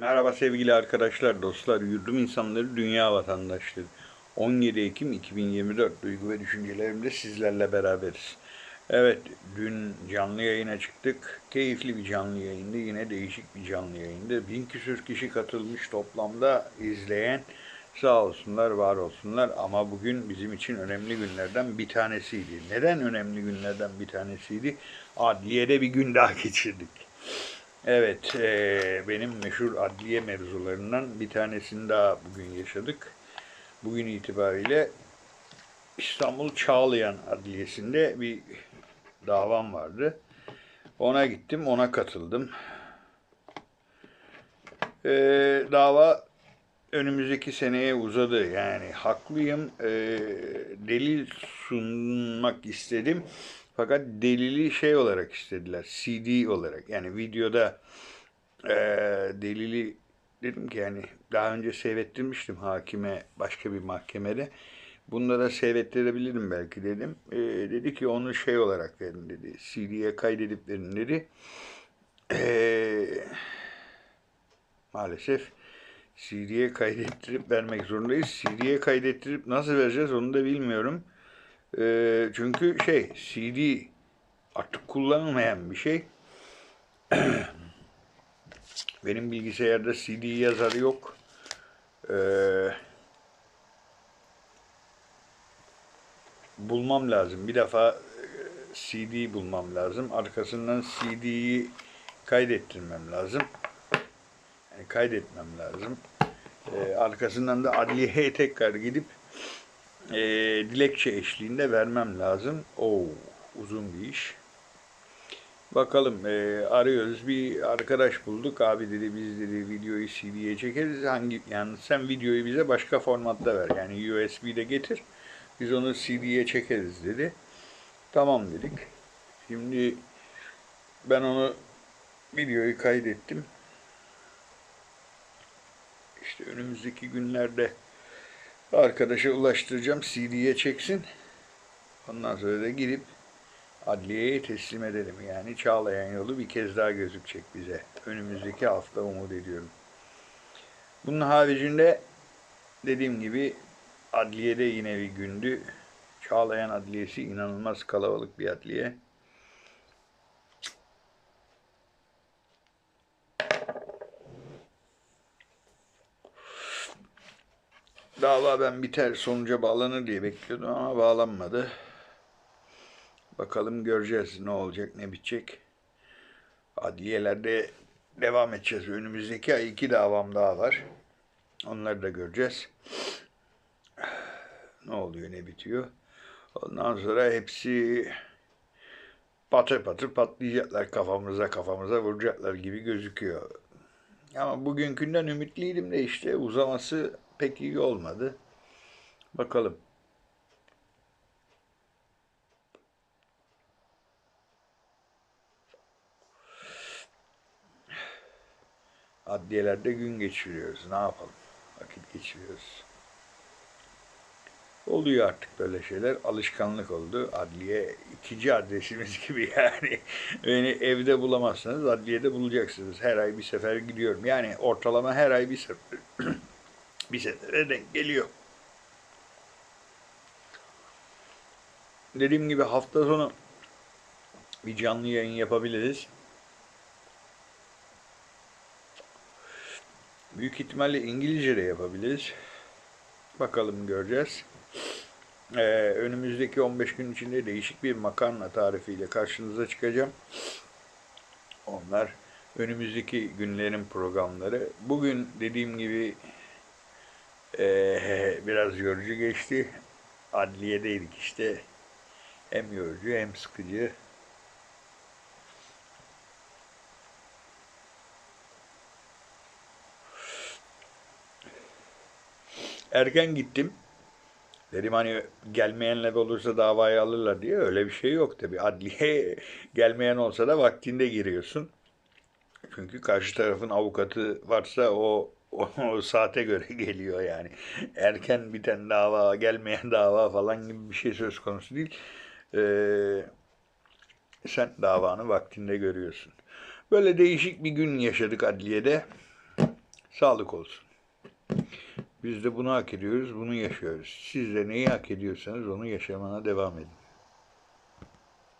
Merhaba sevgili arkadaşlar, dostlar, yurdum insanları, dünya vatandaşları. 17 Ekim 2024 duygu ve düşüncelerimde sizlerle beraberiz. Evet, dün canlı yayına çıktık. Keyifli bir canlı yayındı, yine değişik bir canlı yayındı. Bin küsür kişi katılmış toplamda izleyen. Sağ olsunlar, var olsunlar ama bugün bizim için önemli günlerden bir tanesiydi. Neden önemli günlerden bir tanesiydi? Adliyede bir gün daha geçirdik. Evet, eee, benim meşhur adliye mevzularından bir tanesini daha bugün yaşadık. Bugün itibariyle İstanbul Çağlayan Adliyesi'nde bir davam vardı. Ona gittim, ona katıldım. Eee, dava önümüzdeki seneye uzadı. Yani haklıyım, eee, delil sunmak istedim. Fakat delili şey olarak istediler, CD olarak. Yani videoda eee, delili dedim ki yani daha önce seyrettirmiştim hakime başka bir mahkemede. Bunlara seyrettirebilirim belki dedim. Eee, dedi ki onu şey olarak verin dedi. CD'ye kaydedip verin dedi. Eee, maalesef CD'ye kaydettirip vermek zorundayız. CD'ye kaydettirip nasıl vereceğiz onu da bilmiyorum. Eee, çünkü şey CD artık kullanılmayan bir şey. Benim bilgisayarda CD yazarı yok. Eee, bulmam lazım. Bir defa e, CD bulmam lazım. Arkasından CD'yi kaydettirmem lazım. Yani kaydetmem lazım. Eee, arkasından da adliyeye tekrar gidip eee, dilekçe eşliğinde vermem lazım. Oo, uzun bir iş. Bakalım eee, arıyoruz. Bir arkadaş bulduk. Abi dedi biz dedi videoyu CD'ye çekeriz. Hangi yani sen videoyu bize başka formatta ver. Yani USB'de getir. Biz onu CD'ye çekeriz dedi. Tamam dedik. Şimdi ben onu videoyu kaydettim. İşte önümüzdeki günlerde arkadaşa ulaştıracağım CD'ye çeksin ondan sonra da gidip adliyeye teslim edelim. Yani Çağlayan yolu bir kez daha gözükecek bize. Önümüzdeki hafta umut ediyorum. Bunun haricinde dediğim gibi adliyede yine bir gündü. Çağlayan Adliyesi inanılmaz kalabalık bir adliye. Dava ben biter sonuca bağlanır diye bekliyordum ama bağlanmadı. Bakalım göreceğiz ne olacak ne bitecek. Adliyelerde devam edeceğiz. Önümüzdeki ay iki davam daha var. Onları da göreceğiz. Ne oluyor ne bitiyor. Ondan sonra hepsi patır patır patlayacaklar kafamıza kafamıza vuracaklar gibi gözüküyor. Ama bugünkünden ümitliydim de işte uzaması pek iyi olmadı. Bakalım. Adliyelerde gün geçiriyoruz. Ne yapalım? Vakit geçiriyoruz. Oluyor artık böyle şeyler. Alışkanlık oldu. Adliye ikinci adresimiz gibi yani. Beni evde bulamazsanız adliyede bulacaksınız. Her ay bir sefer gidiyorum. Yani ortalama her ay bir sefer bir sefere denk geliyor. Dediğim gibi hafta sonu bir canlı yayın yapabiliriz. Büyük ihtimalle İngilizce de yapabiliriz. Bakalım göreceğiz. Ee, önümüzdeki 15 gün içinde değişik bir makarna tarifiyle karşınıza çıkacağım. Onlar önümüzdeki günlerin programları. Bugün dediğim gibi ee, biraz yorucu geçti. Adliyedeydik işte. Hem yorucu hem sıkıcı. Erken gittim. Dedim hani gelmeyenler olursa davayı alırlar diye öyle bir şey yok tabii. Adliye gelmeyen olsa da vaktinde giriyorsun. Çünkü karşı tarafın avukatı varsa o, o, o saate göre geliyor yani. Erken biten dava, gelmeyen dava falan gibi bir şey söz konusu değil. Ee, sen davanı vaktinde görüyorsun. Böyle değişik bir gün yaşadık adliyede. sağlık olsun. Biz de bunu hak ediyoruz, bunu yaşıyoruz. Siz de neyi hak ediyorsanız onu yaşamana devam edin.